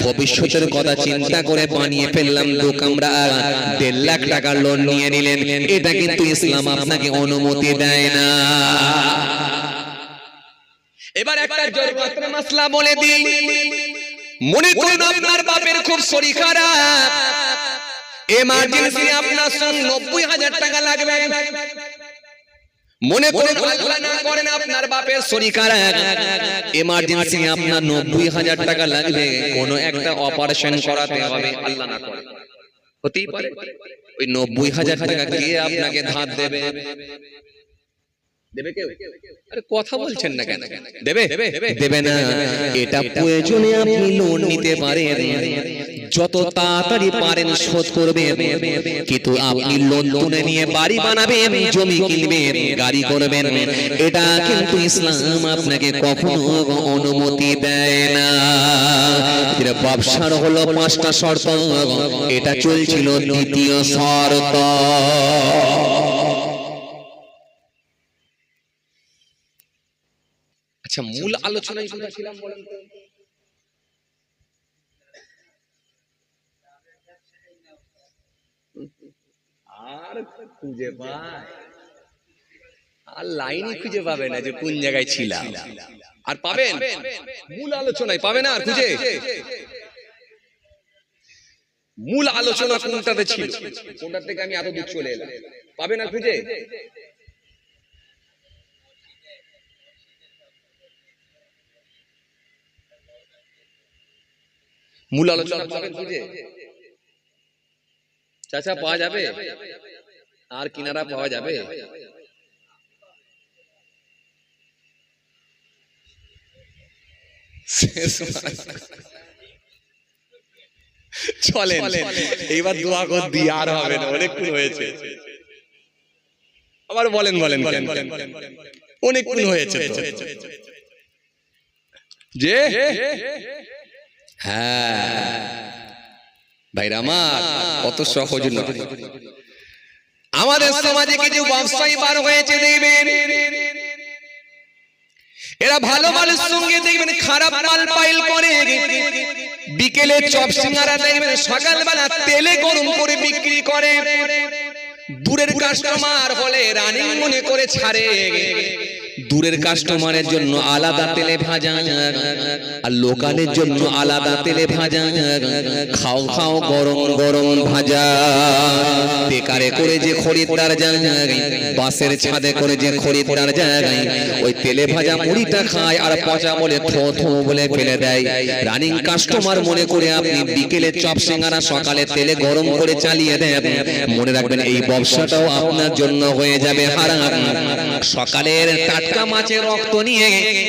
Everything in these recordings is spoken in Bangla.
ভবিষ্যতের কথা চিন্তা করে বানিয়ে ফেললাম দু কামরা। দেড় লাখ লোন নিয়ে নিলেন, এটা কিন্তু ইসলাম আপনাকে অনুমতি দেয় না। এবার একটা মাসলা বলে দিই। মনে করুন আপনার বাপের খুব শরীর খারাপ। এমার্জেন্সি আপনার সঙ্গে নব্বই হাজার টাকা লাগবে। মনে আল্লাহ না করেন আপনার বাপের শরীর খারাপ। এমার্জেন্সি আপনার নব্বই হাজার টাকা লাগবে। কোন একটা অপারেশন করাতে হবে আল্লাহ না করে হতেই পারে। ওই নব্বই হাজার টাকা কে আপনাকে ধার দেবে। দেবে। কেউ? আরে কথা বলছেন না কেন? দেবে? দেবে। না। এটা প্রয়োজনে আপনি লোন নিতে পারেন। যত তাড়াতাড়ি পারেন শোধ করবেন। কিন্তু আপনি লোন তুলে নিয়ে বাড়ি বানাবেন, জমি কিনবেন, গাড়ি করবেন। এটা কিন্তু ইসলাম আপনাকে কখনো অনুমতি দেয় না। ব্যবসার হলো পাঁচটা শর্ত। এটা চলছিল দ্বিতীয় শর্ত। আচ্ছা মূল আলোচনায় কোথায় ছিলাম বলেন তো? আর খুঁজে পায়। আর লাইনই খুঁজে পাবে না যে কোন জায়গায় ছিলাম। আর পাবেন? মূল আলোচনায় পাবে না আর খুঁজে? মূল আলোচনা কোনটাতে ছিল? কোনটার থেকে আমি এত দূর চলে এলাম। পাবে না খুঁজে? মূল আলোচনা পাবেন খুঁজে? চাচা পাওয়া যাবে? আর কিনারা পাওয়া যাবে? চলেন এইবার দোয়া কর দিয়ে আর হবে না অনেকক্ষণ হয়েছে। আবার বলেন বলেন কেন? অনেকক্ষণ হয়েছে যে? হ্যাঁ। ভাইরা আমার কত সহজ নয়। আমাদের সমাজে কিছু ব্যবসায়ী বার হয়েছে দেখবেন। এরা ভালো মালের সঙ্গে দেখবেন খারাপ মাল পাইল করে। বিকেলে চপ সিঙ্গারা দেখবেন সকালবেলা তেলে গরম করে বিক্রি করে। দূরের কাস্টমার হলে রানিং মনে করে ছাড়ে। দূরের কাস্টমারের জন্য আলাদা তেলে ভাজা, আর লোকালের জন্য আলাদা তেলে ভাজা, খাও খাও গরম গরম ভাজা। বেকারে করে যে খরিদ্দার যায়, বাসের ছাদে করে যে খরিদ্দার যায়, ওই তেলে ভাজা মুড়িটা খায় আর পচা বলে থো থো বলে ফেলে দেয়। রানিং কাস্টমার মনে করে আপনি বিকেলে চপ সিঙ্গারা সকালে তেলে গরম করে চালিয়ে দেন। মনে রাখবেন এই ব্যবসাটাও আপনার জন্য হয়ে যাবে হারাম। সকালের টাটকা মাছের রক্ত নিয়ে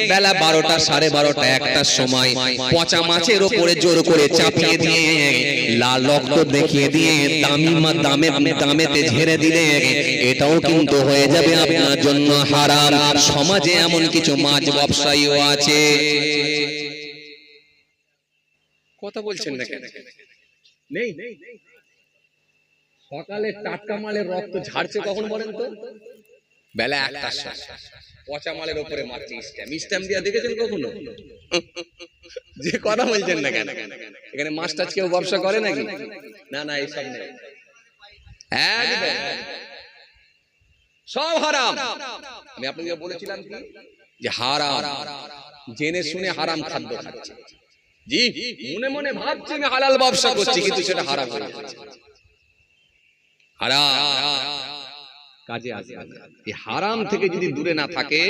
বেলা বারোটা, সাড়ে বারোটা, একটার সময় পচা মাছের ওপরে জোর করে চাপিয়ে দিয়ে লাল রক্ত দেখিয়ে দিয়ে দামি মা দামে দামেতে ঝেড়ে দিলে এটাও কিন্তু হয়ে যাবে আপনার জন্য হারাম। সমাজে এমন কিছু মাছ ব্যবসায়ীও আছে। কথা বলছেন না কেন? নেই? সকালে টাটকা মালের রক্ত ঝাড়ছে কখন বলেন তো? বেলা সময়। পচা মালের ওপরে মারছে স্ট্যাম্প স্ট্যাম্প দিয়া দেখেছেন কখনো? যে কথা বলছেন না কেন? এখানে মাছ টাছ কেউ ব্যবসা করে নাকি? না না এইসব নেই। একদম সব হারাম। আমি আপনাকে বলেছিলাম কি? যে হারাম। জেনে শুনে হারাম খাদ্য খাচ্ছে। জি মনে মনে ভাবছি আমি হালাল ব্যবসা করছি কিন্তু সেটা হারাম হয়ে যাচ্ছে হারাম। কাজে এই হারাম থেকে যদি দূরে না থাকে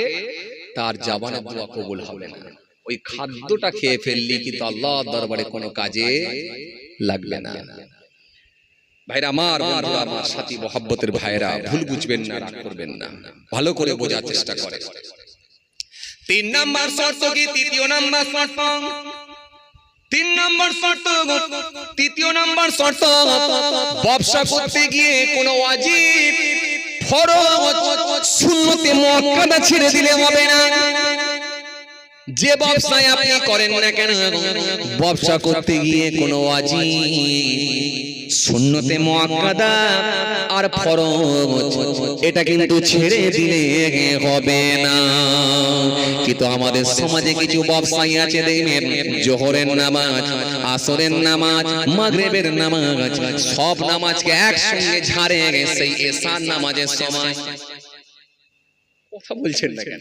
তার জাবানের দোয়া কবুল হবে না। ওই খাদ্যটা খেয়ে ফেললি কিন্তু আল্লাহ দরবারে কোনো কাজে লাগবে না। ভাইরা আমার বন্ধুরা আমার সাথী মহাব্বতের ভাইরা ভুল বুঝবেন না রাগ করবেন না। ভালো করে বোঝার চেষ্টা করে তিন নাম্বার শর্ত কি? তৃতীয় নাম্বার শর্ত। তিন নম্বর শর্ত তৃতীয় নম্বর শর্ত ব্যবসা করতে গিয়ে কোনো ওয়াজিব ফরজ সুন্নতে মুআক্কাদা ছেড়ে দিলে হবে না। যে ব্যবসায় আপনি করেন না কেন, ব্যবসা করতে গিয়ে কোনো ওয়াজিব সুন্নতে মুআক্কাদা আর ফরজ। এটা কিন্তু ছেড়ে দিলে হবে না। কিন্তু আমাদের সমাজে কিছু ব্যবসায়ী আছে দেখবেন জোহরের নামাজ আসরের নামাজ মাগরিবের নামাজ সব নামাজকে একসঙ্গে ঝাড়ে সেই এশার নামাজের সময়। কথা বলছেন না কেন?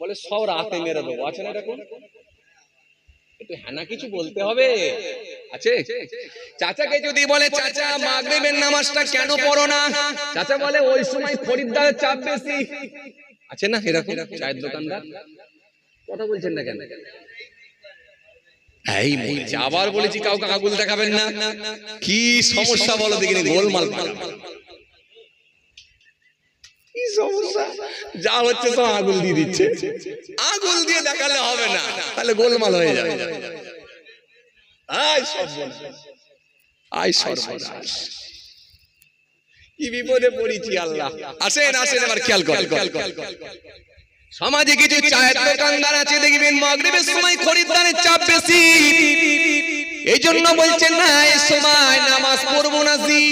বলে সব রাতে মেরে দেবো। আছে না এরকম? একটু কিছু বলতে হবে? আছে? চাচাকে যদি বলে চাচা মাগরিবের নামাজটা কেন পড়ো না? চাচা বলে ওই সময় খরিদ্দারের চাপ বেশি। আছে না এরকম? চায়ের দোকানদার? কথা বলছেন না কেন? এই আবার বলেছি কাউকে আগুল দেখাবেন না। কি সমস্যা বলো দেখিনি গোলমাল কি সমস্যা? যা হচ্ছে সব আগুন দিয়ে দিচ্ছে। আগুন দিয়ে দেখালে হবে না। তাহলে গোলমাল হয়ে যাবে। আয় সর্বনাশ। কি বিপদে পড়েছি আল্লাহ। আসেন আসেন এবার খেয়াল কর সমাজে কিছু চায়ের দোকানদার আছে দেখবেন মাগরিবের সময় খরিদ্দারের চাপ বেশি। এই জন্য বলছেন না এই সময় নামাজ পড়ব না জি।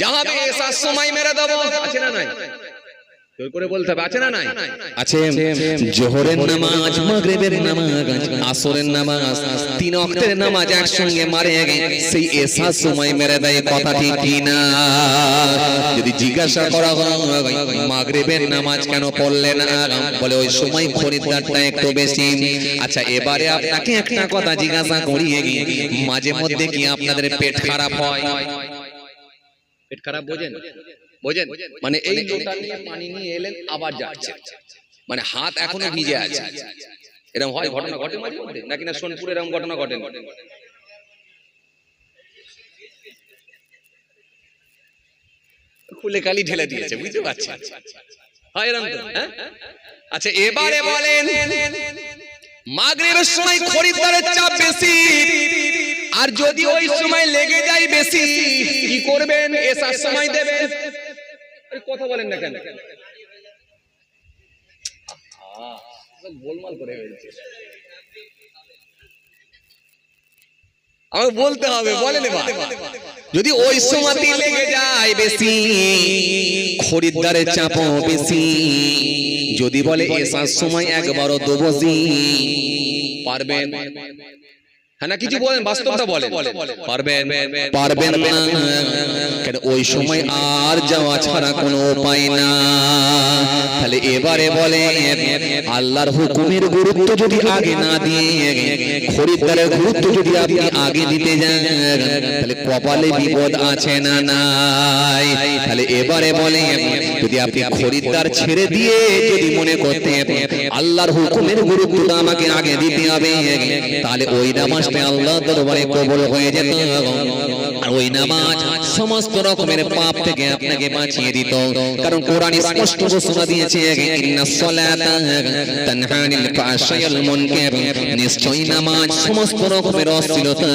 যাবে এসার সময় মেরে দেবো। আছে না নাই? করে বলতে হবে আছে না নাই? আছে। জোহরের নামাজ মাগরিবের নামাজ আসরের নামাজ তিন ওয়াক্তের নামাজ একসঙ্গে মারে সেই এসার সময় মেরে দেয় কথা ঠিক কি না যদি জিজ্ঞাসা করা হয় মাগরিবের নামাজ কেন পড়লে না? বলে ওই সময় খরিদ্দারটা একটু বেশি। আচ্ছা এবারে আপনাকে একটা কথা জিজ্ঞাসা করি মাঝে মধ্যে কি আপনাদের পেট খারাপ হয়? পেট খারাপ বোঝেন? বোঝেন? মানে এই লোটা নিয়ে পানি নিয়ে এলেন আবার যাচ্ছে। মানে হাত এখনও ভিজে আছে। এরকম হয় ঘটনা ঘটে মাঝে মধ্যে? নাকি না সোনপুর এরকম ঘটনা ঘটে? খুলে কালি ঢেলে দিয়েছে বুঝতে পারছেন? হয় এরকম হ্যাঁ? আচ্ছা এবারে বলেন মাগরিবের সময় খরিদ্দারের চাপ বেশি। আর যদি ওই সময় লেগে যায় বেশি কি করবেন? এসার সময় দেবেন? কথা বলেন না কেন? গোলমাল করে ফেলছে। আমাকে বলতে হবে বলেন যদি ওই সময় লেগে যায় বেশি খরিদ্দারের চাপ বেশি যদি বলে এসার সময় একবারও দেবসি পারবেন? হ্যাঁ না কিছু বলেন বাস্তবটা বলেন। পারবেন পারবেন না। কেন ওই সময় আর যাওয়া ছাড়া কোনো উপায় না। তাহলে এবারে বলে আল্লাহর হুকুমের গুরুত্ব যদি আগে না দিয়ে খরিদ্দারের গুরুত্ব যদি আপনি আগে দিতে যান তাহলে কপালে বিপদ আছে না নাই। তাহলে এবারে বলে যদি আপনি খরিদ্দার ছেড়ে দিয়ে যদি মনে করতে আল্লাহর হুকুমের গুরুত্ব আমাকে আগে দিতে হবে তাহলে ওই আল্লাহ দরবারে কবুল হয়ে যেত ওই নামাজ সমস্ত রকমের পাপ থেকে আপনাকে বাঁচিয়ে দিত। কারণ কোরআন স্পষ্ট ঘোষণা দিয়েছে ইন্নাস সালাতা তানহা আনিল মুনকার। নিশ্চয়ই নামাজ সমস্ত রকমের অশ্লীলতা,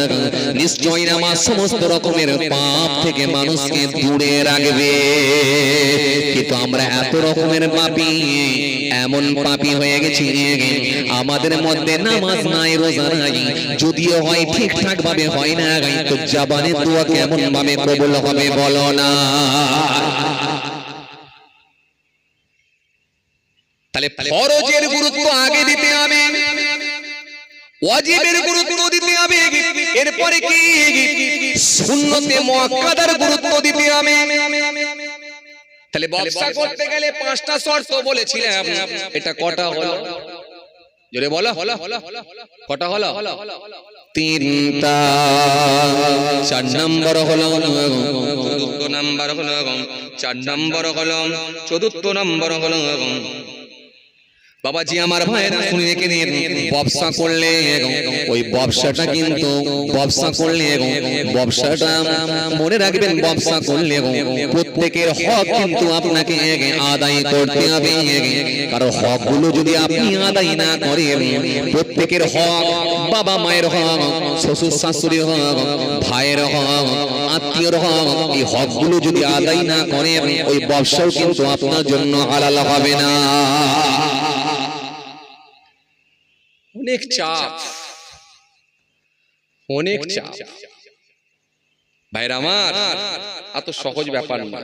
নিশ্চয়ই নামাজ সমস্ত রকমের পাপ থেকে মানুষকে দূরে রাখবে। কিন্তু আমরা এত রকমের পাপী, এমন পাপী হয়ে গেছি আমাদের মধ্যে নামাজ নাই, রোজা নাই। যদিও হয় ঠিকঠাক ভাবে হয় না তো জাবানের দোয়া কেমন ভাবে কবুল হবে বলো না। তাহলে ফরজের গুরুত্ব আগে দিতে হবে। ওয়াজিবের গুরুত্ব দিতে হবে। এরপরে কি? সুন্নতে মুআক্কাদার গুরুত্ব দিতে হবে। তাহলে ব্যবসা করতে গেলে পাঁচটা শর্ত বলেছিলাম এটা কটা হলো? জোরে বলো। কটা হলো? তিনটা। চার নম্বর হলো চতুর্থ নম্বর হলো চার নম্বর হলো চতুর্থ নম্বর হলো বাবাজি আমার ভাইরা শুনে রেখে দিন ব্যবসা করলে ওই ব্যবসাটা কিন্তু ব্যবসা করলে ব্যবসাটা মনে রাখবেন, ব্যবসা করলে প্রত্যেকের হক কিন্তু আপনাকে আদায় করতে হবে। যদি আপনি আদায় না করেন, প্রত্যেকের হক বাবা মায়ের হক, শ্বশুর শাশুড়ির হক, ভাইয়ের হক, আত্মীয়র হক, এই হকগুলো যদি আদায় না করেন, ওই ব্যবসাও কিন্তু আপনার জন্য হালাল হবে না। অনেক চাপ। অনেক চাপ। ভাইরা আমার এত সহজ ব্যাপার না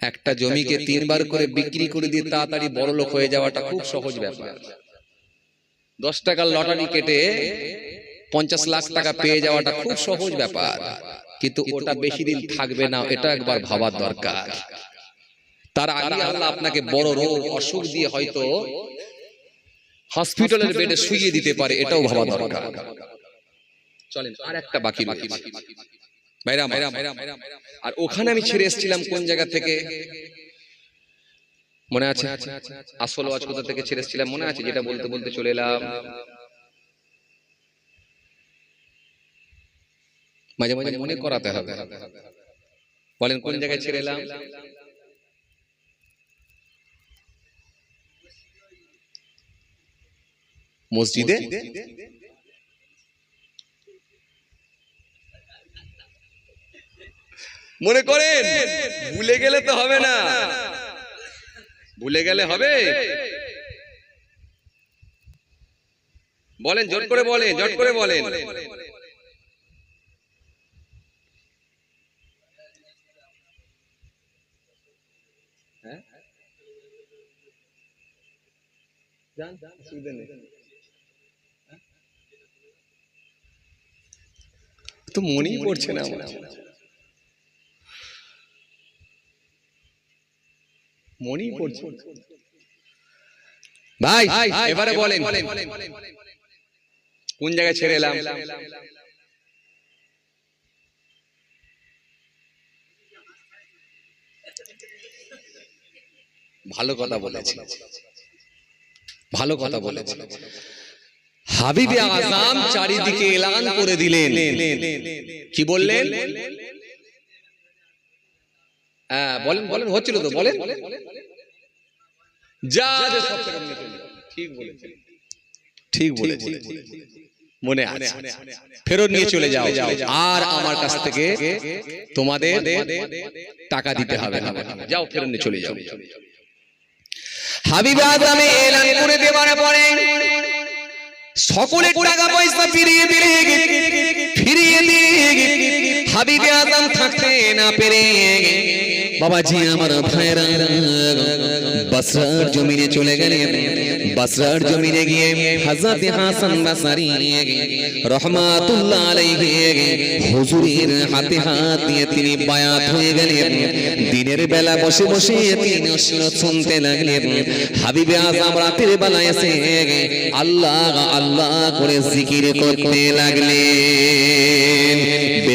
একটা জমিকে তিনবার করে বিক্রি করে দিয়ে তাড়াতাড়ি বড় লোক হয়ে যাওয়াটা খুব সহজ ব্যাপার। দশ টাকার লটারি কেটে পঞ্চাশ লাখ টাকা পেয়ে যাওয়াটা খুব সহজ ব্যাপার। কিন্তু ওটা বেশি দিন থাকবে না এটা একবার ভাবার দরকার। তার আগে আল্লাহ আপনাকে বড় রোগ অসুখ দিয়ে হয়তো হসপিটালের বেডে শুইয়ে দিতে পারে এটাও ভাবা দরকার। চলেন আর একটা বাকি বাকি আর ওখানে আমি ছেড়ে এসেছিলাম কোন জায়গা থেকে? মনে আছে? আসল ওয়াজ কোথা থেকে ছেড়ে এসেছিলাম? মনে আছে যেটা বলতে বলতে চলে এলাম। মাঝে মাঝে মনে করাতে হবে। বলেন কোন জায়গায় ছেড়ে এলাম? মসজিদে মনে করেন ভুলে গেলে তো হবে না ভুলে গেলে হবে বলেন জট করে বলেন জট করে বলেন হ্যাঁ? যান, অসুবিধা নেই। তো মনেই পড়ছে না আমার। মনেই পড়ছে ভাই এবারে বলেন। কোন জায়গায় ছেড়ে এলাম? ভালো কথা বলেছি। ভালো কথা বলেছি। হাবিবে আজম চারিদিকে এলান করে দিলেন। কি বললেন? হ্যাঁ বলেন বলেন হচ্ছিল তো বলেন। যা। ঠিক বলেছেন। ঠিক বলেছেন। মনে আছে। ফেরত নিয়ে চলে যাও। আর আমার কাছ থেকে তোমাদের টাকা দিতে হবে না। যাও ফেরত নিয়ে চলে যাও। হাবিব আজমে এলান করে দেওয়ার পরে সকলের টাকা পয়সা ফিরিয়ে দিলে ফিরিয়ে দিয়ে হাবিবে আদম থাকতে না পেরে বাবাজি আমার ভাইরা বাসরার জমিনে চলে গেলেন। বাসরার জমিনে গিয়ে হযরত হাসান বাসারি রহমাতুল্লাহ আলাইহি হুজুরের হাতে হাত দিয়ে তিনি বায়াত হয়ে গেলেন। দিনের বেলা বসে বসে তিনি শুনতে লাগলেন। হাবিবে আজম রাতের বেলা এসে আল্লাহ আল্লাহ করে জিকির করতে লাগলেন।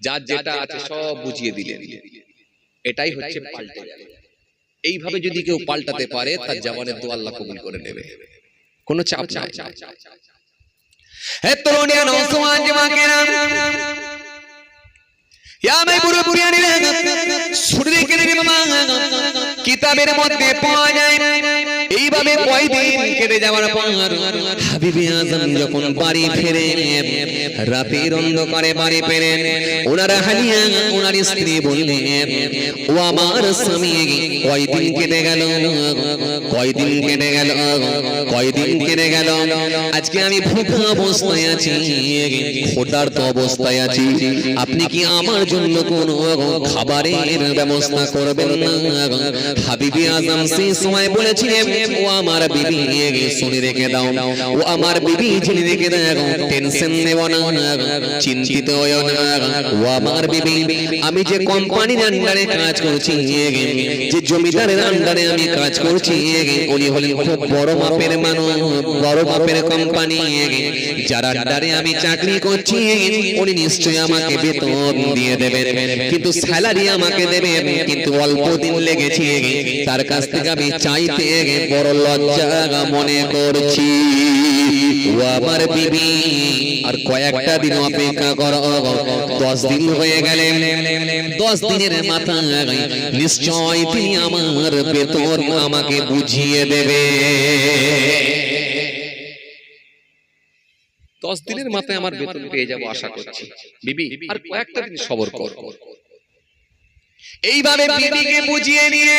যার যেটা আছে সব বুঝিয়ে দিলেন। এটাই হচ্ছে পাল্টে এইভাবে যদি কেউ পাল্টাতে পারে তার জামানের দোয়া আল্লাহ কবুল করে নেবে। কোনো চাপ নাই। হে তরুণিয়া নৌসমান জমাকেরা কিতাবের মধ্যে পাওয়া যায় এইভাবে কয়দিন কেটে যাওয়ার যখন বাড়ি ফেরে, রাতের অন্ধকারে বাড়ি ফেরেন ওনার হালিয়া, ওনার স্ত্রী বললেন ও আমার স্বামী, কয়দিন কেটে গেল? কয়দিন কেটে গেল? কয়দিন কেটে গেল? আজকে আমি ভুকা অবস্থায় আছি ক্ষুধার্ত অবস্থায় আছি। আপনি কি আমার জন্য কোন খাবারের ব্যবস্থা করবেন না। হাবিবি আজম সেই সময় বলেছিলেন, ও আমার বিবি শুনে রেখে দাও। ও আমার বিবি শুনে রেখে দাও। টেনশন নেব না। চিন্তিত হয়েও না। ও আমার বিবি, আমি যে কোম্পানির আন্ডারে কাজ করছি, যে জমিদারের আন্ডারে আমি কাজ করছি, উনি হলেন খুব বড় মাপের মানুষ, বড় মাপের কোম্পানি যার আন্ডারে আমি চাকরি করছি, উনি নিশ্চয়ই আমাকে বেতন দিয়ে দেবেন কিন্তু স্যালারি আমাকে দেবে, কিন্তু অল্প দিন তার কাছ থেকে আমি চাইতে বড় লজ্জা মনে করছি। আমার বিবি, আর কয়েকটা দিন অপেক্ষা করো। দশ দিন হয়ে গেলে, দশ দিনের মাথায় নিশ্চয় তিনি আমার বেতন আমাকে বুঝিয়ে দেবে। দশ দিনের মাথায় আমার বেতন পেয়ে যাব আশা করছি। বিবি আর কয়েকটা দিন সবর কর। এইভাবে বিবিকে বুঝিয়ে নিয়ে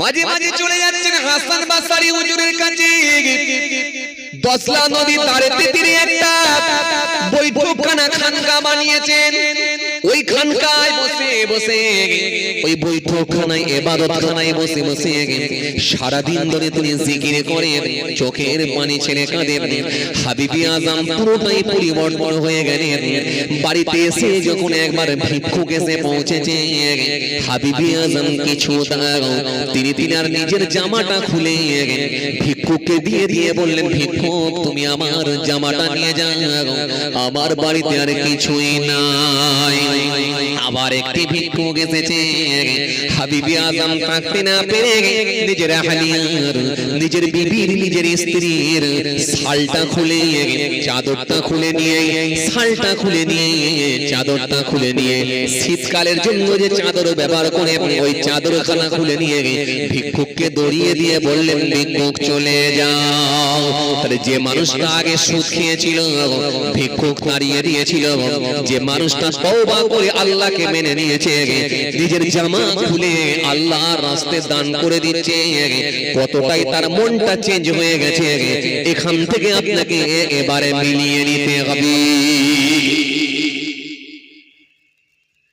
মাঝে মাঝে চলে যাচ্ছেন হাসান বাসারি হুজুরের কাছে। দশলা নদী তারেতে তিনি একটা বৈঠকখানা খানকা বানিয়েছেন। ওই খানকায় বসে বসে ওই বৈঠকখানায়, এবাদতখানায় বসে বসে সারাদিন ধরে তিনি জিকির করে চোখের পানি কাঁদে হাবিবি আজম পুরোটাই পরিবর্তন হয়ে বাড়িতে এসে যখন একবার ভিক্ষুক এসে পৌঁছেছে, হাবিবি আজম কিছু দাঁড়াও তিনি নিজের জামাটা খুলে ভিক্ষুককে দিয়ে দিয়ে বললেন, ভিক্ষুক, তুমি আমার জামাটা নিয়ে যাও, আমার বাড়িতে আর কিছুই নাই। আবার একটি ভিক্ষুক এসেছে। হাবিবি আজম থাকতে না পেরে নিজের হালিয়ার নিজের বিবির নিজের স্ত্রীর শালটা খুলে চাদরটা খুলে নিয়ে শালটা খুলে নিয়ে চাদরটা খুলে নিয়ে শীতকালের জন্য যে চাদর ব্যবহার করে ওই চাদরখানা খুলে নিয়ে ভিক্ষুককে দড়িয়ে দিয়ে বললেন ভিক্ষুক চলে যাও। তাহলে যে মানুষটা আগে সুদ খেয়েছিল ভিক্ষুক দাঁড়িয়ে দিয়েছিল যে মানুষটা তওবা করে আল্লাহকে মেনে নিয়েছে। নিজের জামা খুলে আল্লাহর রাস্তে দান করে দিচ্ছে। কতটাই তার মনটা চেঞ্জ হয়ে গেছে। এখান থেকে আপনাকে এবারে মিলিয়ে নিতে হবে।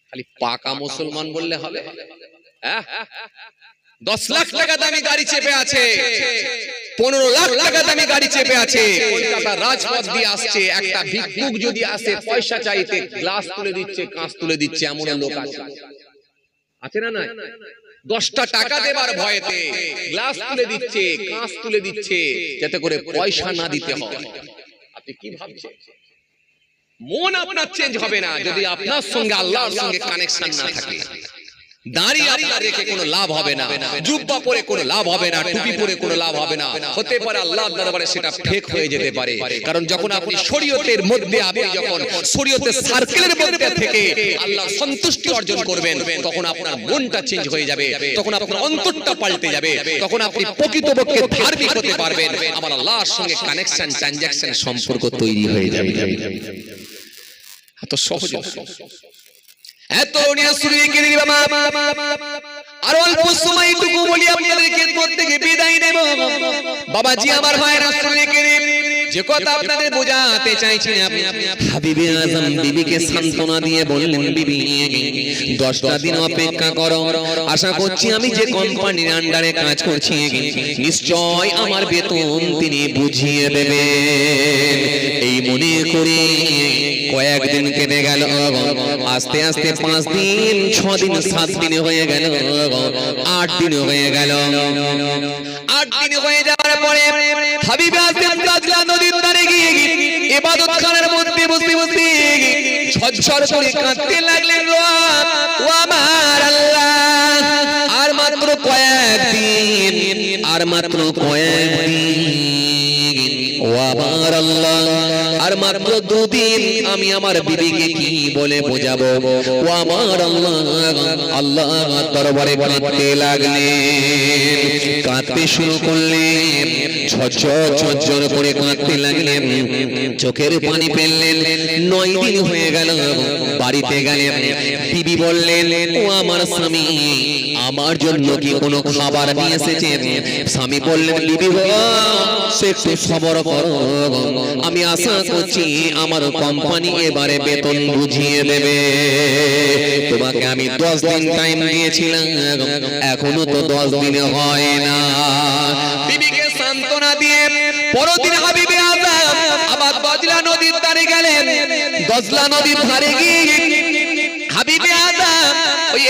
খালি পাকা মুসলমান বললে হবে। হ্যাঁ? দশ লাখ টাকা দামি গাড়ি চেপে আছে, পনেরো লাখ টাকা দামি গাড়ি চেপে আছে। রাজপথ দিয়ে আসছে, একটা ভিক্ষুক যদি আসে, পয়সা চাইতে গ্লাস তুলে দিচ্ছে, কাঁচ তুলে দিচ্ছে এমন লোক আছে। আছে না না দশটা টাকা দেবার ভয়েতে গ্লাস তুলে দিচ্ছে, কাঁচ তুলে দিচ্ছে, যাতে করে পয়সা না দিতে হয়। আপনি কি ভাবছেন? মন আপনার চেঞ্জ হবে না, যদি আপনার সঙ্গে আল্লাহর সঙ্গে কানেকশন না থাকে। দাঁড়িয়ে আপনার রেখে কোনো লাভ হবে না। জুব্বা পরে কোনো লাভ হবে না টুপি পরে কোনো লাভ হবে না। হতে পারে দরবারে সেটা ফেক হয়ে যেতে পারে। কারণ যখন আপনি শরীয়তের মধ্যে আপনি যখন শরীয়তের সার্কেলের মধ্যে থেকে আল্লাহ সন্তুষ্টি অর্জন করবেন তখন আপনার মনটা চেঞ্জ হয়ে যাবে। তখন আপনার অন্তরটা পাল্টে যাবে। তখন আপনি প্রকৃতপক্ষে ধার্মিক হতে পারবেন। আমার আল্লাহর সঙ্গে কানেকশন ট্রানজাকশন সম্পর্ক তৈরি হয়ে যাবে। এত সহজ। এত আর অল্প সময়টুকু বলি থেকে বিদায় নেব। বাবাজি আমার ভাইয়ের আশ্রয় যে কথা আপনাদের বোঝাতে চাইছি আমি হাবিবে আজম বিবিকে সান্ত্বনা দিয়ে বললেন বিবি দশটা দিন অপেক্ষা করো। আশা করছি আমি যে কোম্পানির আন্ডারে কাজ করছি নিশ্চয় আমার বেতন তিনি বুঝিয়ে দেবে এই মনে করে কয়েকদিন কেটে গেল। আস্তে আস্তে পাঁচ দিন ছ দিন সাত দিন হয়ে গেল। আট দিন হয়ে গেল। আট দিন হয়ে যাওয়ার পরে হাবিবে আজম করে কাঁদতে লাগলেন ও আমার আল্লাহ। আর মাত্র কয়েকদিন আর মাত্র কয়েকদিন। ও আমার আল্লাহ। আর মাত্র দুদিন আমি আমার বিবিকে কি বলে বোঝাবো? ও আমার আল্লাহ আল্লাহ দরবারে কাঁদতে লাগলেন, কাঁদতে শুরু করলেন, ঝরঝর ঝরঝর করে কাঁদতে লাগলেন, চোখের পানি ফেললেন, নয় দিন হয়ে গেল, বাড়িতে গেলেন, বিবি বললেন, ও আমার স্বামী, আমার জন্য কি কোনো খাবার নিয়ে এসেছেন? স্বামী বললেন, বিবি সে একটু সবর করো, আমি আশা করছি আমার কোম্পানি এবারে বেতন বুঝিয়ে দেবে। তোমাকে আমি দশ দিন টাইম দিয়েছিলাম, এখনও তো দশ দিনে হয় না। বিবিকে সান্ত্বনা নদীর ধারে গিয়ে হাবিবে আজম ওই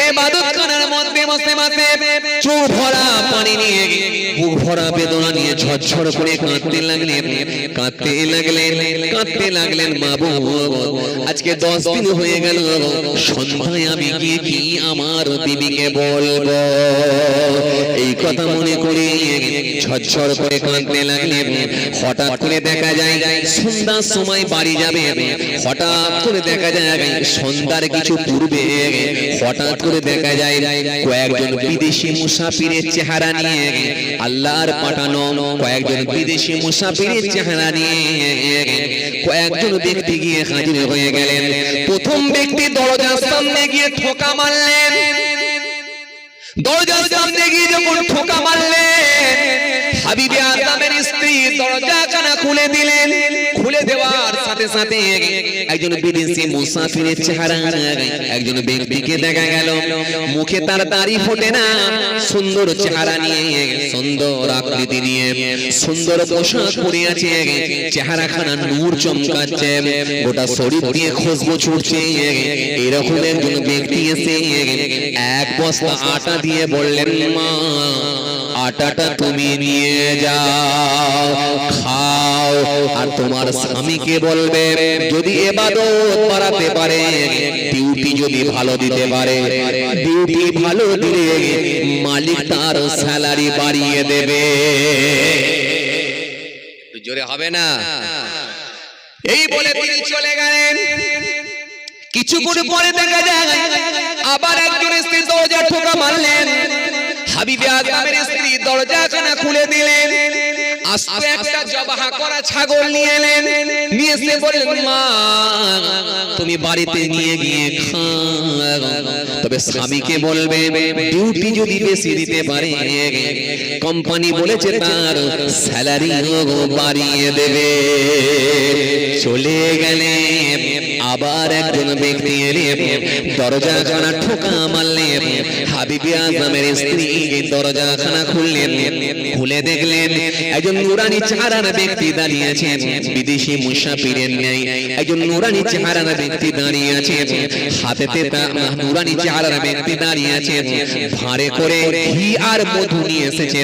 মধ্যে চোখ ভরা, পানি নিয়ে, বুক ভরা, বেদনা নিয়ে, ঝরঝর করে কাঁদতে লাগলেন কাঁদতে লাগলেন কাঁদতে লাগলেন বাবু আজকে দশ দিন হয়ে গেল, সন্ধ্যায় আমি গিয়ে কি আমার বলব? এই কথা মনে করে ঝরঝর করে কাঁদতে লাগলেন। হঠাৎ করে দেখা যায় সন্ধ্যার সময় বাড়ি যাবে। হঠাৎ করে দেখা যায় সন্ধ্যার কিছু পূর্বে হঠাৎ করে দেখা যায়। কয়েকজন বিদেশি মুসাফিরের চেহারা নিয়ে আল্লাহর পাঠানো, কয়েকজন বিদেশি মুসাফিরের চেহারা নিয়ে কয়েকজন ব্যক্তি গিয়ে হাজির হয়ে গেলেন। প্রথম ব্যক্তি দরজার সামনে গিয়ে ঠোকা মারলেন। দরজার সামনে গিয়ে যখন ঠোকা মারলেন, হাবিবে আদমের স্ত্রী দরজাখানা খুলে দিলেন। খুলে দেওয়ার সাথে সাথে একজন বিদেশি মুসাফিরের চেহারা একজন ব্যক্তিকে দেখা গেল। মুখে তার দাড়ি ফোটে না। সুন্দর চেহারা নিয়ে, সুন্দর আকৃতি নিয়ে, সুন্দর পোশাক পরে আছে। চেহারা খানা নূর চমকাচ্ছে। গোটা শরীর দিয়ে খুশবু ছুটছে। এরকম একজন ব্যক্তি এসে বস্তা আটা দিয়ে বললেন, মা, আটাটা তুমি নিয়ে যাও, খাও। আর তোমার স্বামীকে বলবে, যদি এবাদত বাড়াতে পারে, ডিউটি যদি ভালো দিতে পারে, ডিউটি ভালো দিলে মালিক তার স্যালারি বাড়িয়ে দেবে। জোরে হবে না? এই বলে তিনি চলে গেলেন। কিছুক্ষণ পরে দেখা যায় আবার একজন স্ত্রী দরজা ঠোকা মারলেন। হাবিবে আদমের স্ত্রী দরজা খুলে দিলেন। আস্তে একটা জবাহা করা ছাগল নিয়ে এলেন। নিয়ে এসে বললেন মা তুমি বাড়িতে নিয়ে গিয়ে খাও। তবে স্বামীকে বলবে ডিউটি যদি বেশি দিতে পারে কোম্পানি বলেছে তার স্যালারি বাড়িয়ে দেবে। চলে গেলে আবার একজন ব্যক্তি এলে দরজা খানা ঠোকা মারলে হাবিবি আজমের স্ত্রী দরজা খানা খুললেন। খুলে দেখলেন একজন নুরানি চেহারার ব্যক্তি দাঁড়িয়ে আছেন বিদেশি মুসাফিরের নেই একজন নুরানি চেহারার ব্যক্তি দাঁড়িয়ে আছেন হাতেতে নুরানি চেহারার ব্যক্তি দাঁড়িয়ে আছেন ভাঁড়ে করে ঘি আর মধু নিয়ে এসেছে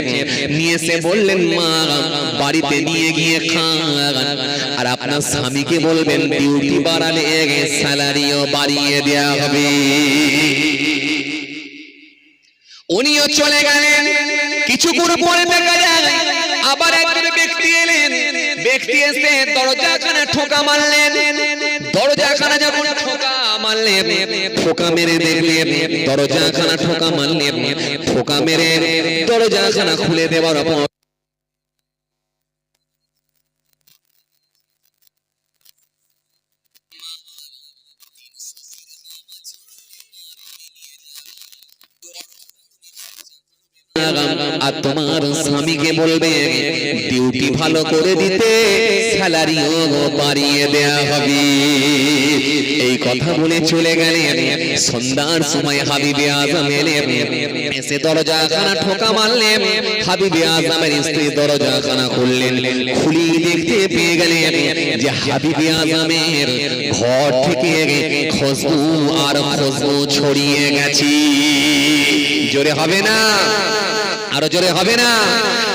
নিয়ে এসে বললেন, মা, বাড়িতে নিয়ে গিয়ে খান। আর আপনার স্বামীকে বলবেন, ডিউটি বাড়ালে স্যালারিও বাড়িয়ে দেওয়া হবে। উনিও চলে গেলেন। কিছুক্ষণ পরে দেখা যায় আবার একজন ব্যক্তি এলেন। ব্যক্তি এসে দরজাখানা ঠোকা মারলেন। দরজাখানা যখন ঠোকা মারলেন, ঠোকা মেরে দেখলে দরজা খানা ঠোকা মারলে ঠোকা মেরে দরজা খানা খুলে দেওয়ার পর আর তোমার স্বামীকে বলবে, ডিউটি ভালো করে দিতে স্যালারিও বাড়িয়ে দেয়া হবে। এই কথা বলে চলে গেলেন। সন্ধ্যার সময় হাবিবে আজম এলেন। এসে দরজা খানা ঠোকা মারলেন। হাবিবে আজমের স্ত্রী দরজা খানা খুললেন। খুলি দেখতে পেয়ে গেলেন যে হাবিবে আজমের ঘর থেকে খুশবু আর খুশবু ছড়িয়ে গেছে। জোরে হবে না? আরও জোরে হবে না।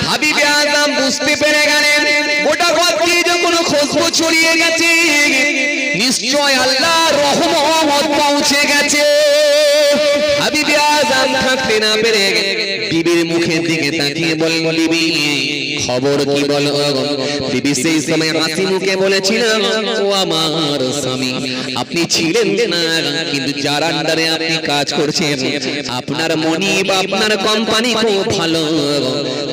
হাবিবে আজম বুঝতে পেরে গেলেন, গোটা ঘর দিয়ে যখন খুশবু ছড়িয়ে গেছে, নিশ্চয় আল্লাহ রহমত পৌঁছে গেছে। হাবিবে আজম থাকতে না পেরে বিবির মুখের দিকে তাকিয়ে বলল বিবি খবর কি বলো? বিবি সেই সময় হাসি বলেছিলাম ও আমার স্বামী, আপনি ছিলেন না, কিন্তু যার আন্ডারে আপনি কাজ করছেন, আপনার মনি বা আপনার কোম্পানি খুব ভালো।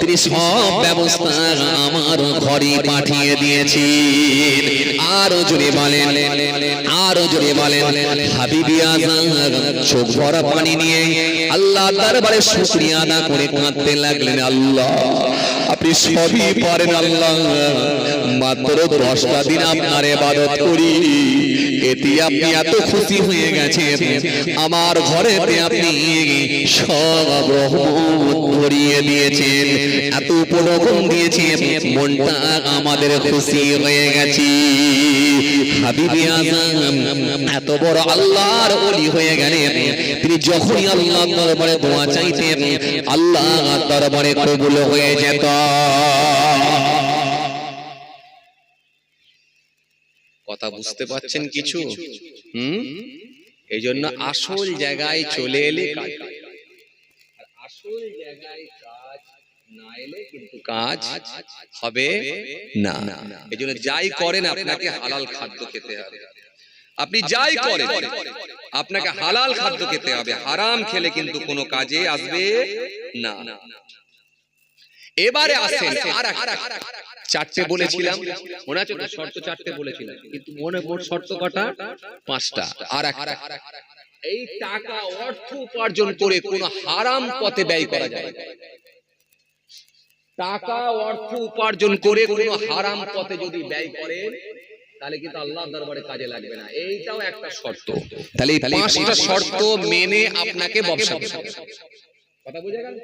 তিনি সব ব্যবস্থা আমার ঘরে পাঠিয়ে দিয়েছি আরও জোরে বলেন, আরও জোরে বলেন, হাবিবি আজম চোখ ভরা পানি নিয়ে আল্লাহ দরবারে শুকরিয়া আদা করে কাঁদতে লাগলেন, আল্লাহ, আপনি সবই পারেন, আল্লাহ। মাত্র দশটা দিন আপনার এবাদত করি এতে আপনি এত খুশি হয়ে গেছেন। আমার ঘরেতে আপনি সব রহমত ভরিয়ে দিয়েছেন। উপরকম দিয়েছে মনটা আমাদের খুশি হয়ে গেছে। এত বড় আল্লাহর ওলি হয়ে গেলেন। তিনি যখনই আল্লাহ দরবারে দোয়া চাইতেন আল্লাহ দরবারে কবুল হয়ে যেত। কথা বুঝতে পারছেন কিছু? হুম? এই জন্য আসল জায়গায় চলে এলে কাজ হয়। আর আসল জায়গায় কাজ না এলে কিন্তু কাজ হবে না। এই জন্য যাই করেন আপনাকে হালাল খাদ্য খেতে হবে। আপনি যাই করেন আপনাকে হালাল খাদ্য খেতে হবে। হারাম খেলে কিন্তু কোনো কাজে আসবে না। এবারে আসেন চারটে বলেছিলাম। মনে আছে শর্ত চারটে বলেছিলাম। কিন্তু মনে মোট শর্ত কটা? পাঁচটা। আর একটা এই টাকা অর্থ উপার্জন করে কোন হারাম পথে ব্যয় করা যায়। টাকা অর্থ উপার্জন করে কোনো হারাম পথে যদি ব্যয় করে তাহলে কিন্তু আল্লাহ দরবারে কাজে লাগবে না। এইটাও একটা শর্ত। তাহলে এই পাঁচটা শর্ত মেনে আপনাকে ব্যবসা করতে হবে। কথা বুঝে গেল?